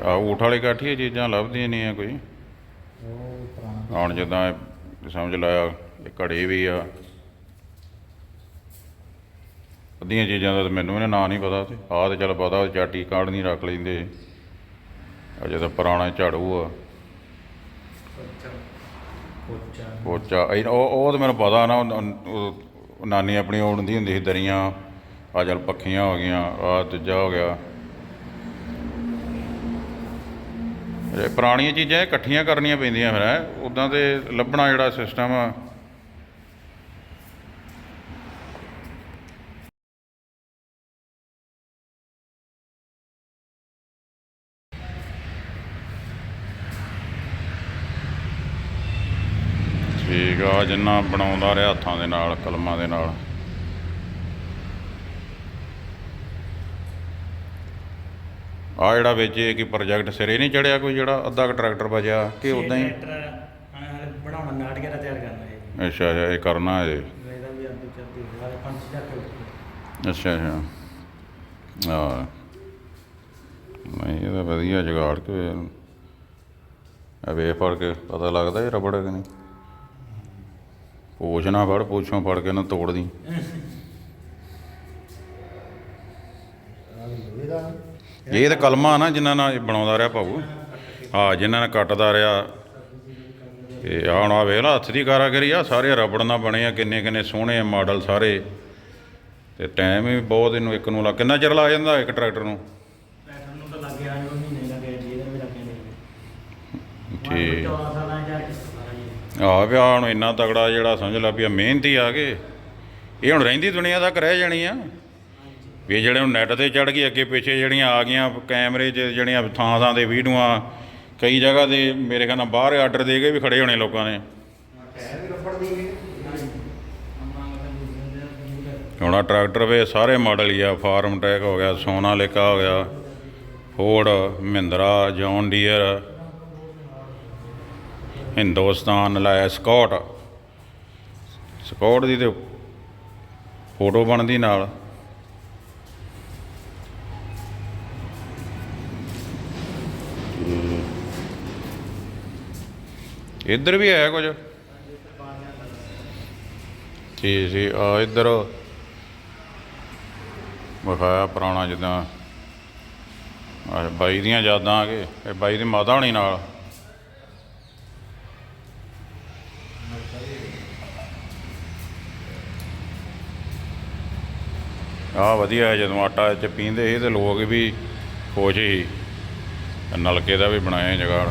ਆ ਊਠ ਵਾਲੇ ਕਾਠੀ ਇਹ ਚੀਜ਼ਾਂ ਲੱਭਦੀਆਂ ਨਹੀਂ ਆ ਕੋਈ। ਉਹ ਪੁਰਾਣਾ ਹੁਣ ਜਿੱਦਾਂ ਸਮਝ ਲਾਇਆ ਇਹ ਘੜੇ ਵੀ ਆ। ਅੱਧੀਆਂ ਚੀਜ਼ਾਂ ਦਾ ਮੈਨੂੰ ਵੀ ਨਾਂ ਨਹੀਂ ਪਤਾ। ਤੇ ਆਹ ਤੇ ਚੱਲ ਪਤਾ, ਚਾਟੀ ਕਾਢ ਨਹੀਂ ਰੱਖ ਲੈਂਦੇ। ਆ ਜਿਹਦਾ ਪੁਰਾਣਾ ਝਾੜੂ ਆ। ਕੋਚਾ ਪੋਚਾ ਉਹ ਉਹ ਤਾਂ ਮੈਨੂੰ ਪਤਾ ਨਾ ਨਾਨੀ ਆਪਣੀ ਉੜਦੀ ਹੁੰਦੀ ਸੀ ਦਰੀਆਂ। ਆ ਚੱਲ ਪੱਖੀਆਂ ਹੋ ਗਈਆਂ ਆ ਦੂਜਾ ਹੋ ਗਿਆ ਇਹ ਪੁਰਾਣੀਆਂ ਚੀਜ਼ਾਂ ਇਕੱਠੀਆਂ ਕਰਨੀਆਂ ਪੈਂਦੀਆਂ ਫਿਰ ਉਦਾਂ ਤੇ ਲੱਭਣਾ ਜਿਹੜਾ ਸਿਸਟਮ ਆ। ਠੀਕ ਆ, ਜਿੰਨਾ ਬਣਾਉਂਦਾ ਰਿਹਾ ਹੱਥਾਂ ਦੇ ਨਾਲ, ਕਲਮਾਂ ਦੇ ਨਾਲ। ਆ ਜਿਹੜਾ ਵਿੱਚ ਇਹ ਕੀ ਪ੍ਰੋਜੈਕਟ ਸਿਰੇ ਨਹੀਂ ਚੜਿਆ ਕੋਈ ਜਿਹੜਾ ਅੱਧਾ ਕੁ ਟਰੈਕਟਰ ਵਜਿਆ ਕਿ ਉਦਾਂ ਹੀ? ਬਣਾਉਣਾ ਨਾਟਕ ਦਾ ਤਿਆਰ ਕਰਨਾ ਹੈ ਅੱਛਾ ਅੱਛਾ ਇਹ ਕਰਨਾ ਹੈ ਇਹਦਾ ਵੀ ਅੱਧੇ ਚੱਲਦੇ ਅੱਛਾ ਅੱਛਾ। ਹਾਂ। ਨਹੀਂ ਇਹ ਤਾਂ ਵਧੀਆ ਜੁਗਾੜ ਕੇ ਆ ਵੇ ਫੜ ਕੇ ਪਤਾ ਲੱਗਦਾ ਇਹ ਰਬੜ ਹੈ ਕਿ ਨਹੀਂ। ਪੂਛ ਨਾ ਫੜ ਪੂਛੋਂ ਫੜ ਕੇ ਨਾ ਤੋੜ ਦੀ। ਇਹਦਾ ਇਹ ਤਾਂ ਕਲਮਾਂ ਨਾ ਜਿਨ੍ਹਾਂ ਨਾਲ ਇਹ ਬਣਾਉਂਦਾ ਰਿਹਾ ਭਾਊ। ਹਾਂ ਜਿਨ੍ਹਾਂ ਨਾਲ ਕੱਟਦਾ ਰਿਹਾ। ਆਹ ਹੁਣ ਆ ਵੇਖ ਲਾ ਹੱਥ ਦੀ ਕਾਰਾਗਰੀ ਆ ਸਾਰੇ ਰਬੜ ਨਾਲ ਬਣੇ ਆ ਕਿੰਨੇ ਕਿੰਨੇ ਸੋਹਣੇ ਮਾਡਲ ਸਾਰੇ। ਤੇ ਟਾਈਮ ਵੀ ਬਹੁਤ ਇਹਨੂੰ ਇੱਕ ਨੂੰ ਲੱਗ ਕਿੰਨਾ ਚਿਰ ਲੱਗ ਜਾਂਦਾ ਇੱਕ ਟਰੈਕਟਰ ਨੂੰ? ਪੈਟਰਨ ਨੂੰ ਤਾਂ ਲੱਗ ਗਿਆ ਜੋ ਮਹੀਨੇ ਲੱਗੇ ਜਿਹਦੇ ਵੀ ਲੱਗੇ ਨੇ। ਠੀਕ। 14 ਸਾਲਾਂ ਜਾ ਕੇ ਸਾਰਾ ਜੀ। ਆ ਵਿਆਹ ਹੁਣ ਇੰਨਾ ਤਗੜਾ ਜਿਹੜਾ ਸਮਝ ਲਾ ਵੀ ਆ ਮਿਹਨਤੀ ਆ ਗਏ ਇਹ ਹੁਣ ਰਹਿੰਦੀ ਦੁਨੀਆ ਤੱਕ ਰਹਿ ਜਾਣੀ ਆ। ਵੀ ਜਿਹੜੇ ਹੁਣ ਨੈਟ ਤੇ ਚੜ ਗਏ ਅੱਗੇ ਪਿੱਛੇ ਜਿਹੜੀਆਂ ਆ ਗਈਆਂ ਕੈਮਰੇ 'ਚ, ਜਿਹੜੀਆਂ ਥਾਂ ਥਾਂ ਤੇ ਵੀਡੀਓਆਂ, ਕਈ ਜਗ੍ਹਾ ਤੇ ਮੇਰੇ ਖਿਆਲ ਨਾਲ ਬਾਹਰ ਆਰਡਰ ਦੇ ਕੇ ਵੀ ਖੜੇ ਹੋਣੇ ਲੋਕਾਂ ਨੇ। ਹੁਣ ਆਹ ਟਰੈਕਟਰ ਵੇ, ਸਾਰੇ ਮਾਡਲ ਹੀ ਆ, ਫਾਰਮ ਟਰੈਕ ਹੋ ਗਿਆ, ਸੋਨਾ ਲੇਕਾ ਹੋ ਗਿਆ, Ford, Mahindra, John Deere, Hindustan ਲਾਇਆ ਸਕਾਟ। ਸਕਾਟ ਦੀ ਤੇ ਫੋਟੋ ਬਣਦੀ ਨਾਲ। ਇੱਧਰ ਵੀ ਹੈ ਕੁਝ? ਠੀਕ ਸੀ ਆ ਇੱਧਰ। ਵਿਖਾਇਆ ਪੁਰਾਣਾ ਜਿੱਦਾਂ। ਆ ਬਾਈ ਦੀਆਂ ਯਾਦਾਂ ਆ ਕੇ, ਇਹ ਬਾਈ ਦੀ ਮਾਤਾ ਹੋਣੀ ਨਾਲ। ਆ ਵਧੀਆ ਜਦੋਂ ਆਟਾ ਚ ਪੀਂਦੇ ਸੀ ਤੇ ਲੋਕ ਵੀ ਖੁਸ਼ ਸੀ। ਨਲਕੇ ਦਾ ਵੀ ਬਣਾਇਆ ਜਗਾੜ।